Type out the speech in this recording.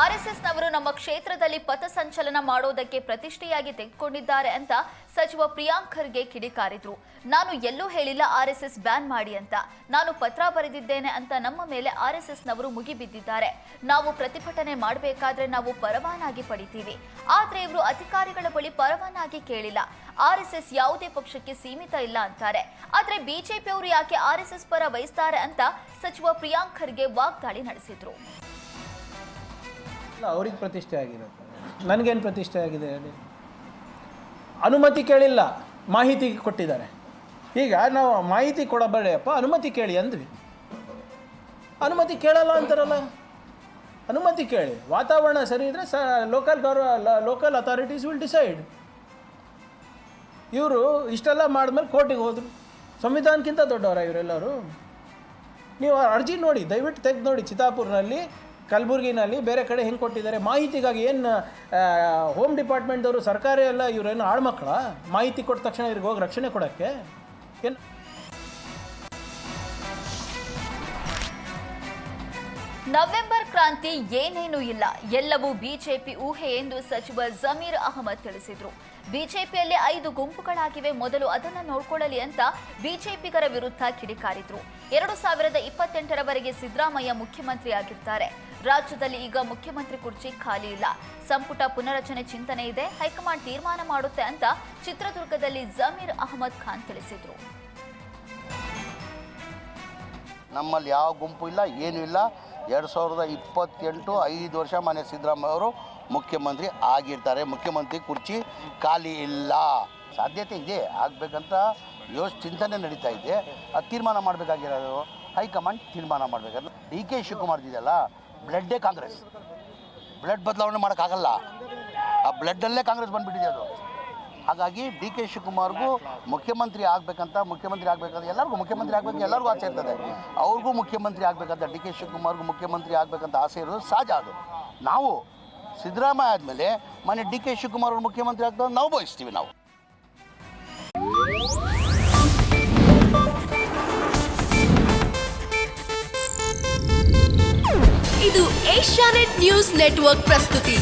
ಆರ್ಎಸ್ಎಸ್ನವರು ನಮ್ಮ ಕ್ಷೇತ್ರದಲ್ಲಿ ಪಥಸಂಚಲನ ಮಾಡೋದಕ್ಕೆ ಪ್ರತಿಷ್ಠೆಯಾಗಿ ತೆಗೆದುಕೊಂಡಿದ್ದಾರೆ ಅಂತ ಸಚಿವ ಪ್ರಿಯಾಂಕ್ ಖರ್ಗೆ ಕಿಡಿಕಾರಿದ್ರು. ನಾನು ಎಲ್ಲೂ ಹೇಳಿಲ್ಲ ಆರ್ಎಸ್ಎಸ್ ಬ್ಯಾನ್ ಮಾಡಿ ಅಂತ. ನಾನು ಪತ್ರ ಬರೆದಿದ್ದೇನೆ ಅಂತ ನಮ್ಮ ಮೇಲೆ ಆರ್ಎಸ್ಎಸ್ನವರು ಮುಗಿಬಿದ್ದಿದ್ದಾರೆ. ನಾವು ಪ್ರತಿಭಟನೆ ಮಾಡಬೇಕಾದ್ರೆ ನಾವು ಪರವಾನಾಗಿ ಪಡಿತೀವಿ. ಆದರೆ ಇವರು ಅಧಿಕಾರಿಗಳ ಬಳಿ ಪರವಾನಾಗಿ ಕೇಳಿಲ್ಲ. ಆರ್ಎಸ್ಎಸ್ ಯಾವುದೇ ಪಕ್ಷಕ್ಕೆ ಸೀಮಿತ ಇಲ್ಲ ಅಂತಾರೆ. ಆದ್ರೆ ಬಿಜೆಪಿಯವರು ಯಾಕೆ ಆರ್ಎಸ್ಎಸ್ ಪರ ವಹಿಸ್ತಾರೆ ಅಂತ ಸಚಿವ ಪ್ರಿಯಾಂಕ್ ಖರ್ಗೆ ವಾಗ್ದಾಳಿ ನಡೆಸಿದ್ರು. ಇಲ್ಲ, ಅವ್ರಿಗೆ ಪ್ರತಿಷ್ಠೆ ಆಗಿರುತ್ತೆ ನನಗೇನು ಪ್ರತಿಷ್ಠೆ ಆಗಿದೆ ಹೇಳಿ. ಅನುಮತಿ ಕೇಳಿಲ್ಲ, ಮಾಹಿತಿ ಕೊಟ್ಟಿದ್ದಾರೆ. ಈಗ ನಾವು ಮಾಹಿತಿ ಕೊಡಬೇಡಪ್ಪ, ಅನುಮತಿ ಕೇಳಿ ಅಂದ್ವಿ. ಅನುಮತಿ ಕೇಳಲ್ಲ ಅಂತಾರಲ್ಲ. ಅನುಮತಿ ಕೇಳಿ. ವಾತಾವರಣ ಸರಿ ಇದ್ದರೆ ಸ ಲೋಕಲ್ ಗೌರ್ವ ಲೋಕಲ್ ಅಥಾರಿಟೀಸ್ ವಿಲ್ ಡಿಸೈಡ್ ಇವರು ಇಷ್ಟೆಲ್ಲ ಮಾಡಿದ್ಮೇಲೆ ಕೋರ್ಟಿಗೆ ಹೋದರು. ಸಂವಿಧಾನಕ್ಕಿಂತ ದೊಡ್ಡವರ ಇವರೆಲ್ಲರೂ? ನೀವು ಅರ್ಜಿ ನೋಡಿ, ದಯವಿಟ್ಟು ತೆಗೆದು ನೋಡಿ ಚಿತ್ತಾಪುರ್ನಲ್ಲಿ ಕಲಬುರಗಿನಲ್ಲಿ ಬೇರೆ ಕಡೆ ಹೆಂಗೆ ಕೊಟ್ಟಿದ್ದಾರೆ? ಮಾಹಿತಿಗಾಗಿ ಏನು ಹೋಮ್ ಡಿಪಾರ್ಟ್ಮೆಂಟ್ದವರು ಸರ್ಕಾರ ಎಲ್ಲ ಇವರೇನು ಆಳ್ಮಕ್ಳ ಮಾಹಿತಿ ಕೊಟ್ಟ ತಕ್ಷಣ ಇವ್ರಿಗೆ ಹೋಗಿ ರಕ್ಷಣೆ ಕೊಡೋಕ್ಕೆ? ಏನು ನವೆಂಬರ್ ಕ್ರಾಂತಿ ಏನೇನೂ ಇಲ್ಲ. ಎಲ್ಲವೂ ಬಿಜೆಪಿ ಊಹೆ ಎಂದು ಸಚಿವ ಜಮೀರ್ ಅಹಮದ್ ತಿಳಿಸಿದರು. ಬಿಜೆಪಿಯಲ್ಲಿ ಐದು ಗುಂಪುಗಳಾಗಿವೆ. ಮೊದಲು ಅದನ್ನು ನೋಡಿಕೊಳ್ಳಲಿ ಅಂತ ಬಿಜೆಪಿಗರ ವಿರುದ್ಧ ಕಿಡಿಕಾರಿದ್ರು. ಎರಡು ಸಾವಿರದ ಇಪ್ಪತ್ತೆಂಟರವರೆಗೆ ಸಿದ್ದರಾಮಯ್ಯ ಮುಖ್ಯಮಂತ್ರಿಯಾಗಿರ್ತಾರೆ. ರಾಜ್ಯದಲ್ಲಿ ಈಗ ಮುಖ್ಯಮಂತ್ರಿ ಕುರ್ಚಿ ಖಾಲಿ ಇಲ್ಲ. ಸಂಪುಟ ಪುನರಚನೆ ಚಿಂತನೆ ಇದೆ. ಹೈಕಮಾಂಡ್ ತೀರ್ಮಾನ ಮಾಡುತ್ತೆ ಅಂತ ಚಿತ್ರದುರ್ಗದಲ್ಲಿ ಜಮೀರ್ ಅಹಮದ್ ಖಾನ್ ತಿಳಿಸಿದ್ರು. ನಮ್ಮಲ್ಲಿ ಯಾವ ಗುಂಪು ಇಲ್ಲ, ಏನೂ ಇಲ್ಲ. ಎರಡು ಸಾವಿರದ ಇಪ್ಪತ್ತೆಂಟು ಐದು ವರ್ಷ ಮನೆ ಸಿದ್ದರಾಮಯ್ಯ ಅವರು ಮುಖ್ಯಮಂತ್ರಿ ಆಗಿರ್ತಾರೆ. ಮುಖ್ಯಮಂತ್ರಿ ಕುರ್ಚಿ ಖಾಲಿ ಇಲ್ಲ. ಸಾಧ್ಯತೆ ಇದೆ, ಆಗಬೇಕಂತ ಯೋಚ್, ಚಿಂತನೆ ನಡೀತಾ ಇದೆ. ಅದು ತೀರ್ಮಾನ ಮಾಡಬೇಕಾಗಿರೋದು, ಹೈಕಮಾಂಡ್ ತೀರ್ಮಾನ ಮಾಡಬೇಕಾದ್ರೆ ಡಿ ಕೆ ಶಿವಕುಮಾರ್ ಇದೆಯಲ್ಲ, ಬ್ಲಡ್ಡೇ ಕಾಂಗ್ರೆಸ್. ಬ್ಲಡ್ ಬದಲಾವಣೆ ಮಾಡೋಕ್ಕಾಗಲ್ಲ. ಆ ಬ್ಲಡ್ಡಲ್ಲೇ ಕಾಂಗ್ರೆಸ್ ಬಂದುಬಿಟ್ಟಿದೆ ಅದು. ಹಾಗಾಗಿ ಡಿ ಕೆ ಶಿವಕುಮಾರ್ಗೂ ಮುಖ್ಯಮಂತ್ರಿ ಆಗ್ಬೇಕಂತ ಮುಖ್ಯಮಂತ್ರಿ ಆಗ್ಬೇಕಂತ, ಎಲ್ಲರಿಗೂ ಮುಖ್ಯಮಂತ್ರಿ ಆಗಬೇಕು ಎಲ್ಲರಿಗೂ ಆಸೆ ಇರ್ತದೆ. ಅವ್ರಿಗೂ ಮುಖ್ಯಮಂತ್ರಿ ಆಗ್ಬೇಕಂತ, ಡಿ ಕೆ ಶಿವಕುಮಾರ್ಗೂ ಮುಖ್ಯಮಂತ್ರಿ ಆಗ್ಬೇಕಂತ ಆಸೆ ಇರೋದು ಸಹಜ ಅದು. ನಾವು ಸಿದ್ದರಾಮಯ್ಯ ಆದಮೇಲೆ ಮನೆ ಡಿ ಕೆ ಶಿವಕುಮಾರ್ ಅವರು ಮುಖ್ಯಮಂತ್ರಿ ಆಗ್ತದೆ ನಾವು ಬಯಸ್ತೀವಿ ನಾವು. ಇದು ಏಷ್ಯಾನೆಟ್ ನ್ಯೂಸ್ ನೆಟ್ವರ್ಕ್ ಪ್ರಸ್ತುತಿ.